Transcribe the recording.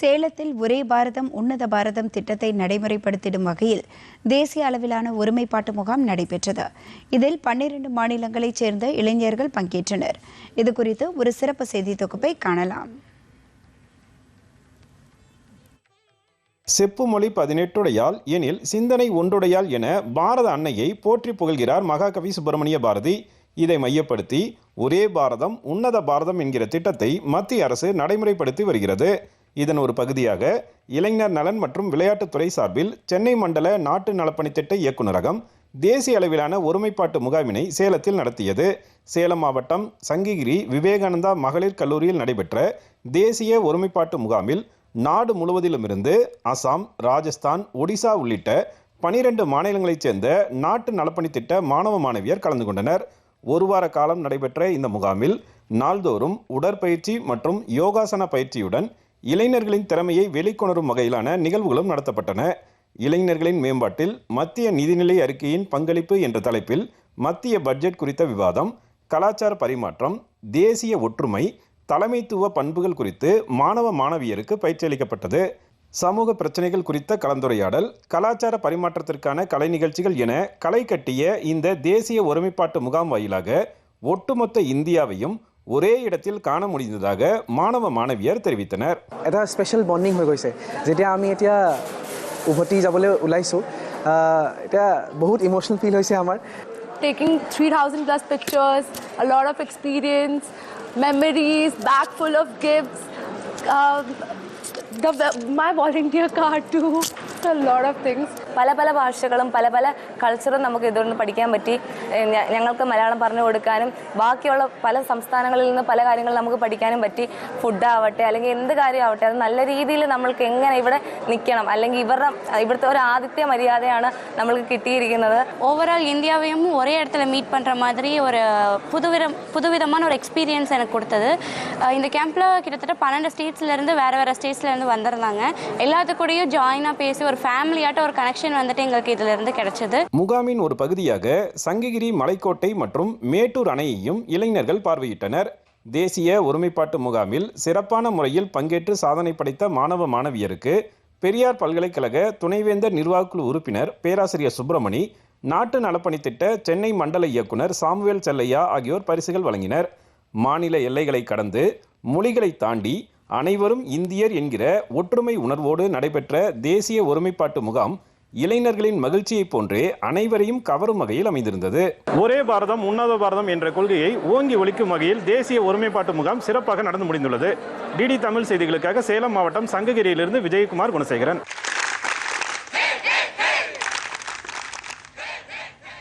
சேலத்தில் ஒரே பாரதம் உன்னத பாரதம் திட்டத்தை நடைமுறைப்படுத்திடும் வகையில் தேசிய அளவிலான ஒருமைப்பாட்டு முகாம் நடைபெற்றது. இதில் பன்னிரண்டு மாநிலங்களைச் சேர்ந்த இளைஞர்கள் பங்கேற்றனர். இது குறித்து ஒரு சிறப்பு செய்தி தொகுப்பை காணலாம். செப்பு மொழி பதினெட்டுடையால் எனில் சிந்தனை ஒன்றுடையால் என பாரத அன்னையை போற்றி புகழ்கிறார் மகாகவி சுப்பிரமணிய பாரதி. இதை மையப்படுத்தி ஒரே பாரதம் உன்னத பாரதம் என்கிற திட்டத்தை மத்திய அரசு நடைமுறைப்படுத்தி வருகிறது. இதன் ஒரு பகுதியாக இளைஞர் நலன் மற்றும் விளையாட்டுத்துறை சார்பில் சென்னை மண்டல நாட்டு நலப்பணித்திட்ட இயக்குநரகம் தேசிய அளவிலான ஒருமைப்பாட்டு முகாமினை சேலத்தில் நடத்தியது. சேலம் மாவட்டம் சங்ககிரி விவேகானந்தா மகளிர் கல்லூரியில் நடைபெற்ற தேசிய ஒருமைப்பாட்டு முகாமில் நாடு முழுவதிலுமிருந்து அசாம் ராஜஸ்தான் ஒடிசா உள்ளிட்ட பனிரெண்டு மாநிலங்களைச் சேர்ந்த நாட்டு நலப்பணித்திட்ட மாணவ மாணவியர் கலந்து கொண்டனர். ஒரு வார காலம் நடைபெற்ற இந்த முகாமில் நாள்தோறும் உடற்பயிற்சி மற்றும் யோகாசன பயிற்சியுடன் இளைஞர்களின் திறமையை வெளிக்கொணரும் வகையிலான நிகழ்வுகளும் நடத்தப்பட்டன. இளைஞர்களின் மேம்பாட்டில் மத்திய நிதிநிலை அறிக்கையின் பங்களிப்பு என்ற தலைப்பில் மத்திய பட்ஜெட் குறித்த விவாதம் கலாச்சார பரிமாற்றம் தேசிய ஒற்றுமை தலைமைத்துவ பண்புகள் குறித்து மாணவ மாணவியருக்கு பயிற்சி அளிக்கப்பட்டது சமூக பிரச்சனைகள் குறித்த கலந்துரையாடல் கலாச்சார பரிமாற்றத்திற்கான கலை நிகழ்ச்சிகள் என களை கட்டிய இந்த தேசிய ஒருமைப்பாட்டு முகாம் வாயிலாக ஒட்டுமொத்த இந்தியாவையும் ஒரே இடத்தில் காண முடிந்ததாக மாணவ மாணவியர் தெரிவித்தனர் এটা স্পেচিয়েল বণ্ডিং হৈ গৈছে যেতিয়া আমি এতিয়া উভতি যাবলৈ ওলাইছোঁ আহ, এতিয়া বহুত ইম'চনেল ফিল হৈছে আমাৰ taking 3000 plus pictures a lot of experience memories bag full of gifts um, the, my volunteer card too a lot of things പല പല ഭാഷകളും പല പല കൾച്ചറും നമുക്ക് ഇതുകൊണ്ട് പഠിക്കാൻ പറ്റി ഏഹ് ഞ- ഞങ്ങൾക്ക് മലയാളം പറഞ്ഞു കൊടുക്കാനും ബാക്കിയുള്ള പല സംസ്ഥാനങ്ങളിൽ നിന്ന് പല കാര്യങ്ങൾ നമുക്ക് പഠിക്കാനും പറ്റി ഫുഡാവട്ടെ അല്ലെങ്കിൽ എന്ത് കാര്യമാവട്ടെ അത് നല്ല രീതിയിൽ നമ്മൾക്ക് എങ്ങനെ ഇവിടെ നിൽക്കണം അല്ലെങ്കിൽ ഇവരുടെ ഇവിടുത്തെ ഒരു ആദിത്യ മര്യാദയാണ് നമ്മൾക്ക് കിട്ടിയിരിക്കുന്നത് ஓவரால் இந்தியாவையும் ஒரே இடத்துல மீட் பண்ணுற மாதிரி ஒரு புதுவிதம் புதுவிதமான ஒரு எக்ஸ்பீரியன்ஸ் எனக்கு கொடுத்தது அஹ் இந்த கேம்பில் கிட்டத்தட்ட பன்னெண்டு ஸ்டேட்ஸ்லேருந்து வேறு வேறு ஸ்டேட்ஸ்லேருந்து வந்திருந்தாங்க எல்லாத்து கூடயும் ஜாயினாக பேசி ஒரு ஒரு ஃபேமிலியாட்ட ஒரு கனெக்ஷன் வந்துட்டு எங்களுக்கு இதுல இருந்து கிடைச்சது. முகாமின் ஒரு பகுதியாக சங்ககிரி மலைக்கோட்டை மற்றும் மேட்டூர் அணையையும் இளைஞர்கள் பார்வையிட்டனர். தேசிய ஒருமைப்பாட்டு முகாமில் சிறப்பான முறையில் பங்கேற்று சாதனை படைத்த மாணவ மாணவியருக்கு பெரியார் பல்கலைக்கழக துணைவேந்தர் நிர்வாகக்குழு உறுப்பினர் பேராசிரியர் சுப்பிரமணி நாட்டு நலப்பணி திட்ட சென்னை மண்டல இயக்குனர் சாமுவேல் செல்லையா ஆகியோர் பரிசுகள் வழங்கினர். மாநில எல்லைகளை கடந்து மொழிகளை தாண்டி அனைவரும் இந்தியர் என்கிற ஒற்றுமை உணர்வோடு நடைபெற்ற தேசிய ஒருமைப்பாட்டு முகாம் இளைஞர்களின் மகிழ்ச்சியைப் போன்றே அனைவரையும் கவரும் வகையில் அமைந்திருந்தது. ஒரே பாரதம் உன்னத பாரதம் என்ற கொள்கையை ஓங்கி ஒழிக்கும் வகையில் தேசிய ஒருமைப்பாட்டு முகாம் சிறப்பாக நடந்து முடிந்துள்ளது. டிடி தமிழ் செய்திகளுக்காக சேலம் மாவட்டம் சங்ககிரியிலிருந்து விஜயகுமார் குணசேகரன்.